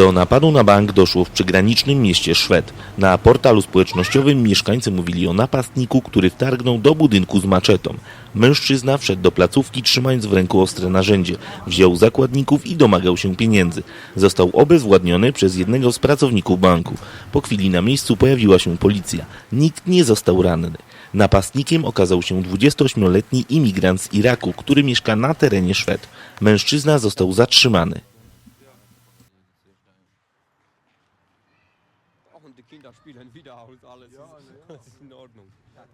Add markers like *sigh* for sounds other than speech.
Do napadu na bank doszło w przygranicznym mieście Szwed. Na portalu społecznościowym mieszkańcy mówili o napastniku, który wtargnął do budynku z maczetą. Mężczyzna wszedł do placówki trzymając w ręku ostre narzędzie. Wziął zakładników i domagał się pieniędzy. Został obezwładniony przez jednego z pracowników banku. Po chwili na miejscu pojawiła się policja. Nikt nie został ranny. Napastnikiem okazał się 28-letni imigrant z Iraku, który mieszka na terenie Szwed. Mężczyzna został zatrzymany. und die Kinder spielen wieder aus alles. Ja, ist, ja. *laughs* Das ist in Ordnung. Ja.